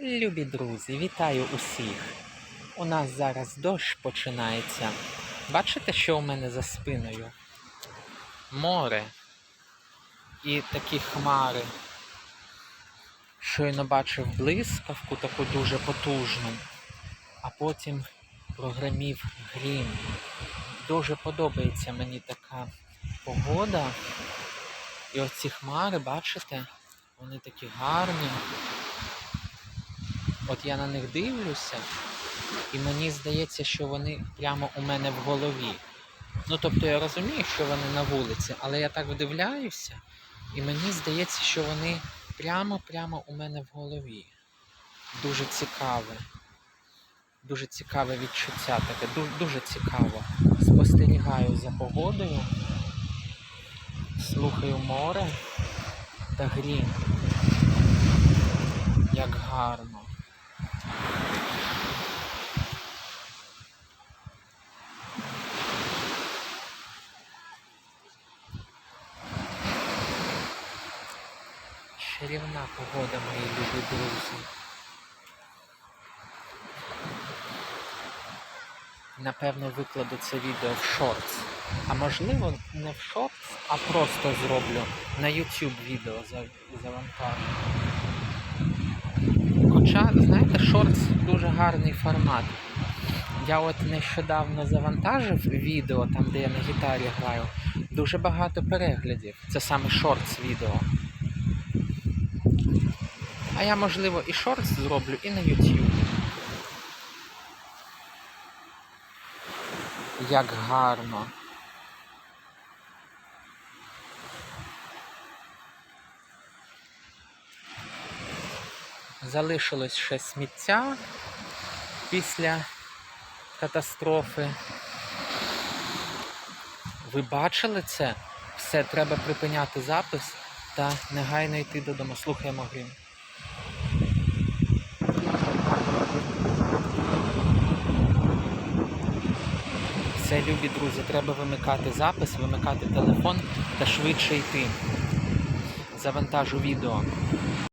Любі друзі, вітаю усіх. У нас зараз дощ починається. Бачите, що у мене за спиною? Море і такі хмари. Щойно бачив блискавку таку дуже потужну, а потім прогремів грім. Дуже подобається мені така погода. І оці хмари, бачите, вони такі гарні. От я на них дивлюся, і мені здається, що вони прямо у мене в голові. Ну тобто я розумію, що вони на вулиці, але я так вдивляюся, і мені здається, що вони прямо-прямо у мене в голові. Дуже цікаве. Дуже цікаве відчуття таке, дуже, дуже цікаво. Спостерігаю за погодою, слухаю море та грім. Як гарно. Чарівна погода, мої любі друзі. Напевно, викладу це відео в шортс. А можливо, не в шортс, а просто зроблю на YouTube відео завантажу. Хоча, знаєте, шортс дуже гарний формат. Я от нещодавно завантажив відео, там де я на гітарі граю, дуже багато переглядів. Це саме шортс відео. Я, можливо, і шортс зроблю, і на YouTube. Як гарно. Залишилось ще сміття після катастрофи. Ви бачили це? Все, треба припиняти запис та негайно йти додому. Слухаємо грім. Все, любі друзі, треба вимикати запис, вимикати телефон та швидше йти. Завантажу відео.